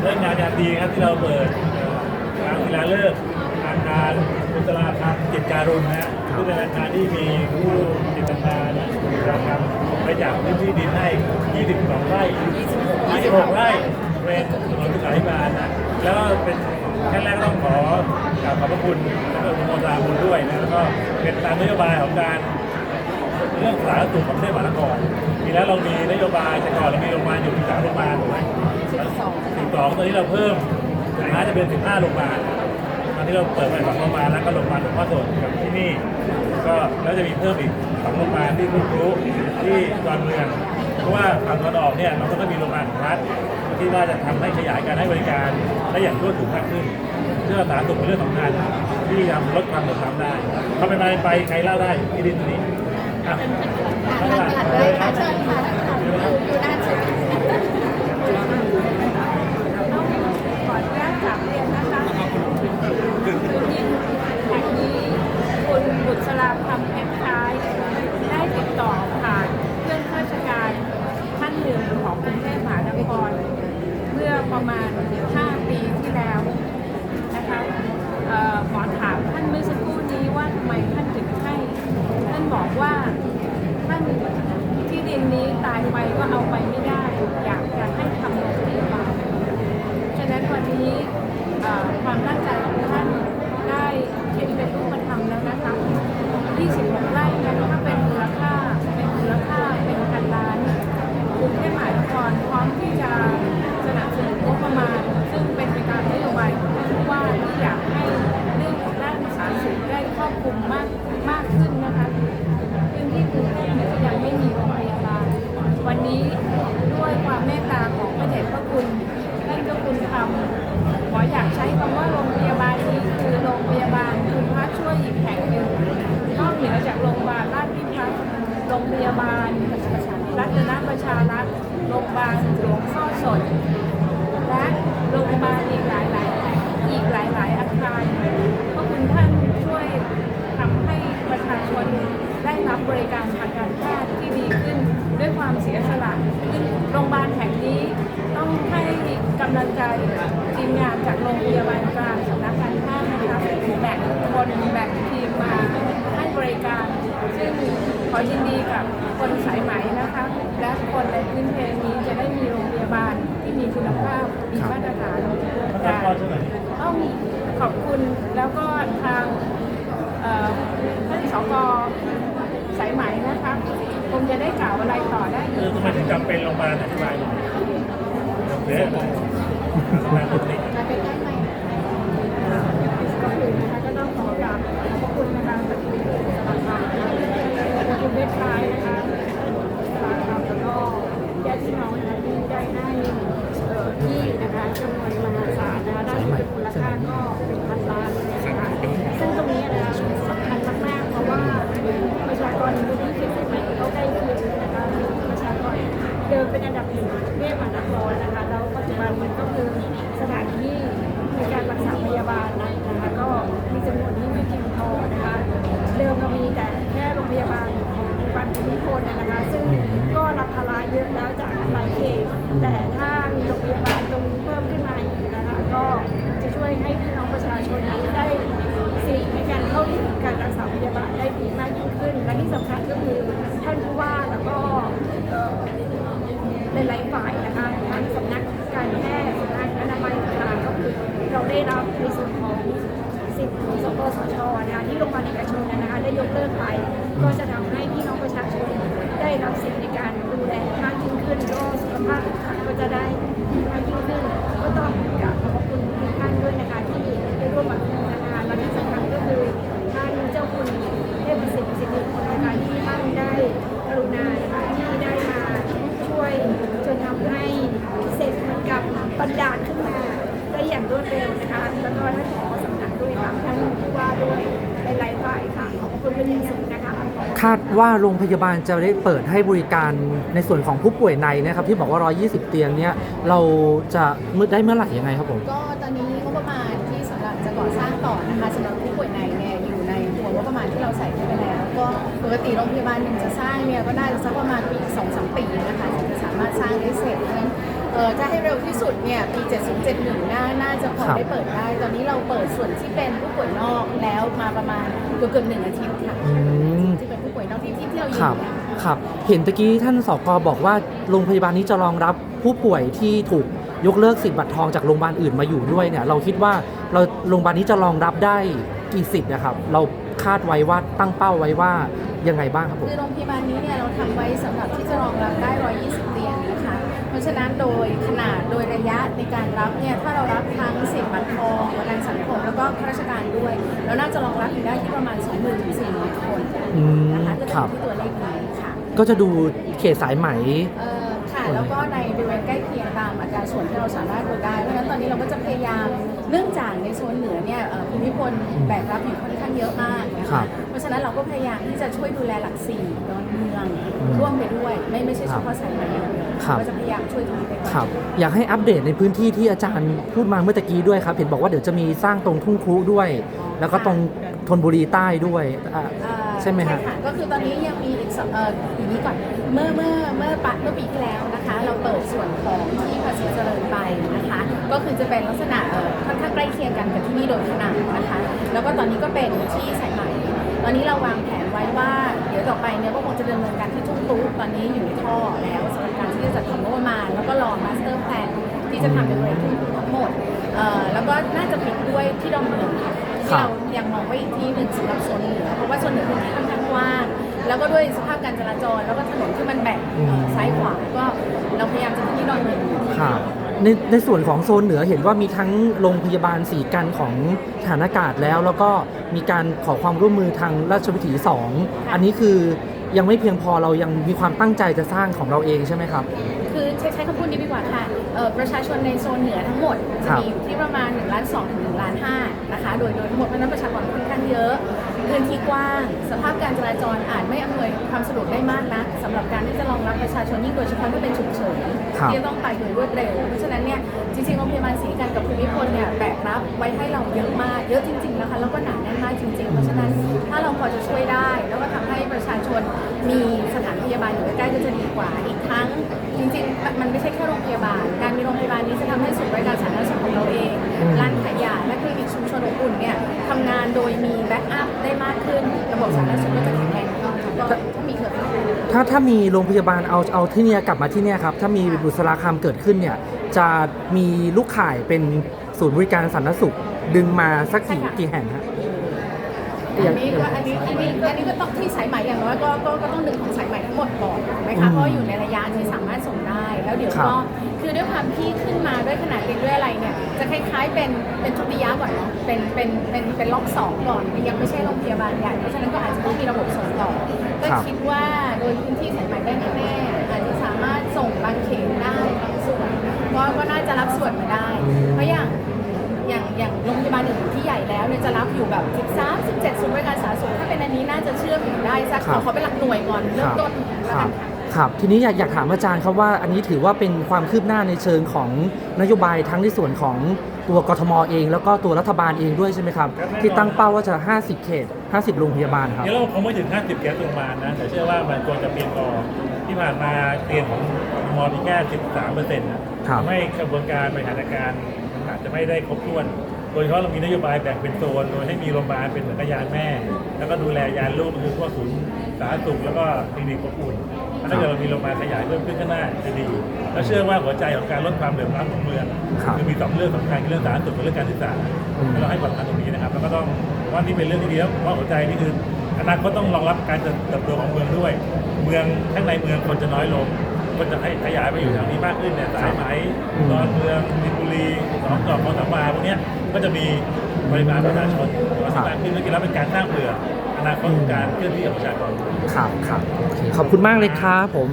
เรื่องงานยางดีครับที่เราเปิดเอ่องานกีฬาเลิกษ์อาคารอุตราธรรมจิตการุณนะฮะซึ่งเป็นอาคารที่มีผู้จิตตาเนี่ยนะครับไปจากพื้นที่ดินให้ 22 ไร่26ไร่เป็นถนนสายบานนะแล้วเป็นขั้นแรกต้องขอกราบขอบพระคุณแล้วก็โมทนาบุญด้วยนะแล้วก็เป็นตามนโยบายของการ เรื่องสาธารณสุขของประเทศมหานครทีแล้วเรามีนโยบายแต่ก่อนเรามีโรงพยาบาลอยู่ที่สามโรงพยาบาลถูกไหมสิบสองสิบสองตอนนี้เราเพิ่มสุดท้ายจะเป็นสิบห้าโรงพยาบาลตอนนี้เราเปิดไปสองโรงพยาบาลแล้วก็โรงพยาบาลหลวงพ่อโสดกับที่นี่ ก็แล้วจะมีเพิ่มอีกสองโรงพยาบาลที่รุ่รู้ที่ดอนเมือง เพราะว่าฝั่งตะวันออกเนี่ยเราก็ต้องมีโรงพยาบาลของรัฐที่ว่าจะทำให้ขยายการให้บริการได้อย่างทั่วถึงมากขึ้นเรื่องสาธารณสุขเป็นเรื่องสำคัญที่ทำลดความเหลื่อมล้ำได้เขาไปมาไปใครเล่าได้ที่ดินตรงนี้อะ ถัดถัดเลยค่ะเชิญค่ะอยู่ด้านซ้ายขออนุญาตกลับเรียนนะคะคือที่แห่งนี้คุณบุษราคำแอมท้ายได้ติดต่อผ่านเพื่อนข้าราชการท่านหนึ่งของกรุงเทพมหานคร เมื่อประมาณ 5 ปีที่แล้วนะคะเอ่อหมอถามท่านเมื่อสักครู่นี้ว่าทำไมท่านถึงให้ ท่านบอกว่าท่านที่ดินนี้ตายไปก็เอาไปไม่ได้ อยากจะให้ทำโรงพยาบาลฉะนั้นวันนี้ความตั้งใจของท่านได้เห็นเป็นรูปธรรมแล้วนะคะ26ไร่เนี่ยถ้าเป็นมูลค่าเป็นมูลค่าเป็นพันล้านกรุงเทพมหานครพร้อมที่จะสนับสนุนงบประมาณ ซึ่งเป็นไปตามนโยบายของผู้ว่าที่อยากให้เรื่องของด้านสาธารณสุขได้ครอบคลุมมากมากขึ้นนะคะ พื้นที่กรุงเทพเนี่ยก็ยังไม่มีโรงพยาบาล วันนี้ด้วยความเมตตาของพระเดชพระคุณท่านเจ้าคุณธรรมขออยากใช้คำว่าโรงพยาบาลนี้คือโรงพยาบาลคุณพระช่วยอีกแห่งหนึ่งนอกเหนือจากโรงพยาบาลราชพิพัฒน์โรงพยาบาลรัตนประชารัฐโรงพยาบาลหลวงพ่อสด และโรงพยาบาลอีกหลายหลายๆแห่งอีกหลายหลายๆอาคารเพราะคุณท่านช่วยทำให้ประชาชนได้รับบริการทางการแพทย์ที่ดีขึ้น ด้วยความเสียสละซึ่งโรงพยาบาลแห่งนี้ต้องให้กำลังใจทีมงานจากโรงพยาบาลกลางสำนักการแพทย์นะคะแบ่งคนแบ่งทีมมาให้บริการ ซึ่ง ขอยินดีกับคนสายไหมนะคะ และคนในพื้นเพนี้จะได้มีโรงพยาบาลที่มีคุณภาพมีมาตรฐานประชากรเท่าไหร่ต้องขอบคุณแล้วก็ทางเอ่อท่านสกสายไหมนะคะคงจะได้กล่าวอะไรต่อได้คือีอกทำไมถึงจำเป็นโรงพยาบาลอธิบายหน่อยเดี๋ยวโรงพยาบาลตรงนี้มาเป็นได้ไหมก็คือนะคะก็ต้องขอกราบขอบคุณนะคะขอบคุณสภาขอบคุณเวทไทยนะคะสภาครับแล้วก็ญาติพี่น้อง นะคะที่ได้ให้เอ่อที่นะคะจำนวนมหาศาลนะคะด้านมูลค่าก็เป็น ไป ก็จะทำให้พี่น้องประชาชนได้รับสิทธิ์ในการดูแลมากยิ่งขึ้นก็สุขภาพต่างๆก็จะได้ดีมากยิ่งขึ้น ก็ต้องกราบขอบคุณทุกท่านด้วยนะคะที่ได้ร่วมมาร่วมงานและที่สำคัญก็คือท่านเจ้าคุณเทพสิทธิ์สิริพลนะคะที่ท่านได้กรุณานที่ได้มาช่วยจนทำให้เสร็จเหมือนกับบันดาลขึ้นมาได้อย่างรวดเร็วนะคะแล้วก็ท่านผอสำนักด้วยค่ะท่านผู้ว่าด้วยหลายๆฝ่ายค่ะ คุณเป็นอย่างสูงนะคะคาดว่าโรงพยาบาลจะได้เปิดให้บริการในส่วนของผู้ป่วยในนะครับ ที่บอกว่า 120 เตียงเนี่ยเราจะมืดได้เมื่อไหร่ยังไงครับผม ก็ตอนนี้งบประมาณที่สำหรับจะก่อสร้างต่อนะคะสำหรับผู้ป่วยในเนี่ยอยู่ในตัวงบประมาณที่เราใส่เข้าไปแล้ว ก็ปกติโรงพยาบาลหนึ่งจะสร้างเนี่ยก็น่าจะสักประมาณปีสองสามปีนะคะถึงจะสามารถสร้างได้เสร็จเพราะฉะนั้น อ่ออถ้าให้เร็วที่สุดเนี่ยปี 7071น่าน่าจะพอครับได้เปิดได้ ตอนนี้เราเปิดส่วนที่เป็นผู้ป่วยนอกแล้วมาประมาณเกือบเกือบหนึ่งอาทิตย์ค่ะอืม ที่เป็นผู้ป่วยนอกที่ที่ที่เราอยู่ครับ เนี่ยครับ เห็นตะกี้ท่านสกบอกว่าโรงพยาบาลนี้จะรองรับผู้ป่วยที่ถูกยกเลิกสิทธิ์บัตรทองจากโรงพยาบาลอื่นมาอยู่ด้วยเนี่ย เราคิดว่าเราโรงพยาบาลนี้จะรองรับได้กี่สิทธิ์นะครับ เราคาดไว้ว่าตั้งเป้าไว้ว่ายังไงบ้างครับผม คือโรงพยาบาลนี้เนี่ยเราทำไว้สำหรับที่จะรองรับได้ 120 เตียงนะคะ เพราะฉะนั้นโดยขนาดโดยระยะในการรับเนี่ยถ้าเรารับทั้งสิทธิ์บัตรทองประกันสังคมแล้วก็ข้าราชการด้วย เราน่าจะรองรับอยู่ได้ที่ประมาณ20,000ถึง40,000คนอืมนะคะจะครับที่ตัวเลขนี้ค่ะ ก็จะดูเขตสายไหมเอ่อค่ะแล้วก็ในบริเวณใกล้เคียงตามอัตราส่วนที่เราสามารถดูได้ เพราะฉะนั้นตอนนี้เราก็จะพยายามเนื่องจากในโซนเหนือเนี่ยเอ่อภูมิพลแบกรับอยู่ค่อนข้างเยอะมากนะครัคะบเพราะฉะนั้นเราก็พยายามที่จะช่วยดูแลหลักสี่ดอนเมืองอืม ร่วมไปด้วย ไม่ไม่ใช่ครัเฉบพาะสายไหมอย่างเดียวครับ ก็จะพยายามช่วยตรงนี้ไปก่อนครับ อยากให้อัปเดตในพื้นที่ที่อาจารย์พูดมาเมื่อตะกี้ด้วยครับ เห็นบอกว่าเดี๋ยวจะมีสร้างตรงทุ่งครุด้วย แล้วก็ตรงธนบุรีใต้ด้วยอะเอ่อใช่ไหมฮะค่ะก็คือตอนนี้ยังมีอีกสองเอ่ออย่างนี้ก่อน เมื่อเมื่อเมื่อปะเมื่อปีที่แล้วนะคะ เราเปิดส่วนของที่ภาษีเจริญไปนะคะ ก็คือจะเป็นลักษณะเอ่อค่อนข้างใกล้เคียงกันกับที่นี่โดยขนาดนะคะ แล้วก็ตอนนี้ก็เป็นที่สายไหมตอนนี้เราวางแผน ไว้ว่าเดี๋ยวต่อไปเนี่ยก็คงจะดำเนินการที่ทุ่งตู้ตอนนี้อยู่ในท่อแล้วสำหรับการที่จะจัดทำงบประมาณ แล้วก็รอมาสเตอร์แพลนที่จะทำเป็นบริเวณทุ่งตู้ทั้งหมดเอ่อแล้วก็น่าจะปิดด้วยที่ดอนเมืองค่ะครัที่บเรายังมองไว้อีกที่หนึ่งสำหรับโซนเหนือเพราะว่าโซนเหนือพื้นที่ค่อนข้างกว้างแล้วก็ด้วยสภาพการจราจรแล้วก็ถนนที่มันแบ่งอืมเอ่อซ้ายขวาก็เราพยายามจะที่ดอนเมืองอยู่ที่ครับ ในในส่วนของโซนเหนือเห็นว่ามีทั้งโรงพยาบาลสีกันของฐานอากาศแล้ว แล้วก็มีการขอความร่วมมือทางราชวิถีสอันนี้คือยังไม่เพียงพอเรายังมีความตั้งใจจะสร้างของเราเองใช่ไหมครับ คือใช้ใช้คำพูดนี้ดีกว่าค่ะ อ่อประชาชนในโซนเหนือทั้งหมดคจะรับมีอยู่ที่ประมาณ1ล้าน2ถึง1ล้าน5นะคะ โดยโดยทั้งหมดเพราะฉะนั้นประชากรค่อนข้างเยอะพื้นที่กว้าง สภาพการจราจรอาจไม่อำนวยความสะดวกได้มากนะสำหรับการที่จะรองรับประชาชนยิ่งโดยเฉพาะถ้าเป็นฉุกเฉินครับที่จะต้องไปโดยรวดเร็วเพราะฉะนั้นเนี่ยจริงๆโรงพยาบาลศรีกันกับภูมิพลเนี่ยแบกรับไว้ให้เราเยอะมากเยอะจริงๆนะคะแล้วก็หนาแน่นมากจริง ๆ เพราะฉะนั้นถ้าเราพอจะช่วยได้ แล้วก็ทำให้ประชาชนมีสถานพยาบาลอยู่ใกล้ๆก็จะดีกว่า อีกทั้งจริงๆ มันไม่ใช่แค่โรงพยาบาล การมีโรงพยาบาลนี้จะทำให้ศูนย์บริการสาธารณสุขของเราเองอืมร้านขายยาและคลินิกชุมชนอบอุ่นเนี่ยทำงานโดยมีแบ็กอัพได้มากขึ้น ระบบสาธารณสุขก็จะแข็งแรงขึ้นก็ถ้ามีเครือข่ายถ้าถ้ามีโรงพยาบาลเอาเอาที่เนี่ยกลับมาที่เนี่ยครับถ้ามีบุษราคำเกิดขึ้นเนี่ยจะมีลูกข่ายเป็นศูนย์บริการสาธารณสุขดึงมาสักกี่ใช่ค่ะกี่แห่งฮะ อันนี้ก็อันนี้อันนี้อันนี้ก็ต้องที่สายใหม่อย่างน้อยก็ก็ก็ต้องดึงของสายใหม่ทั้งหมดก่อนถูกไหมอืคะมเพราะอยู่ในระยะที่สามารถส่งได้ แล้วเดี๋ยวครับก็คือด้วยความที่ขึ้นมาด้วยขนาดเล็กด้วยอะไรเนี่ยจะคล้ายๆเป็นเป็นทุติยะก่อนเนาะเป็นเป็นเป็นเป็นล็อกสองก่อนยังไม่ใช่โรงพยาบาลใหญ่เพราะฉะนั้นก็อาจจะต้องมีระบบส่งต่อก็ครับคิดว่าโดยพื้นที่สายใหม่ได้แน่ๆอาจจะสามารถส่งบางเขตได้บางส่วนก็ก็น่าจะรับส่วนมาได้ เพราะอย่าง อย่าง อย่างโรงพยาบาลอื่นที่ใหญ่แล้วเนี่ยจะรับอยู่แบบ 13 17ศูนย์บริการสาธารณสุขถ้าเป็นอันนี้น่าจะเชื่อมถึงได้สักครับ ขอเขาเป็นหลักหน่วยก่อนเริ่มต้นคแล้วรักับนค่ะ ครับทีนี้อยากอยากถามอาจารย์ครับว่าอันนี้ถือว่าเป็นความคืบหน้าในเชิงของนโยบายทั้งในส่วนของตัวกทมเอง แล้วก็ตัวรัฐบาลเองด้วยใช่ไหมครับที่ตั้งเป้าว่าจะ 50 เขต 50 โรงพยาบาลครับ เดี๋ยวเราคงไม่ถึง 50 แก๊สโรงพยาบาลนะ แต่เชื่อว่ามันควรจะเพียงพอที่ผ่านมาเตียงของมอมีแค่13เปอร์เซ็นต์นะครับ ทำให้กระบวนการบริหารจัดการอาจจะไม่ได้ครบถ้วนโด ยเฉพาะเรามีนโยบายแบ่งเป็นโซนโดยให้มีโรงพยาบาลเป็นเหมือนกับยานแม่ แล้วก็ดูแลยานลูกก็คือพวกศูนย์สาธารณสุขแล้วก็คลินิกอบอุ่นถ้าเกิดเรามีโรงพยาบาลขยายเพิ่มขึ้นก็น่าจะดีแล้วเชื่อว่าหัวใจของการลดความเหลื่อมล้ำของเมืองครับคือมีสองเรื่องสำคัญคือเรื่องสาธารณสุขกับเรื่องการศึกษาอืมแล้วเราให้ความสำคัญตรงนี้นะครับแล้วก็ต้องว่านี่เป็นเรื่องที่ดีแล้วเพราะหัวใจนี่คืออนาคตต้องรองรับการเติบโตของเมืองด้วย เมืองข้างในเมืองคนจะน้อยลง คนจะขยายไปอยู่แถวนี้มากขึ้นเนี่ยสายไหมอืมดอนเมืองมินบุรีสองจอกของสามวาพวกเนี้ยก็จะมีปริมาณประชาชนมากขึ้นแล้วกินแล้วเป็นการสร้างเผื่ออนาคตของการเคลื่อนที่ของประชากรครับครับโอเคขอบคุณมากเลยครับผม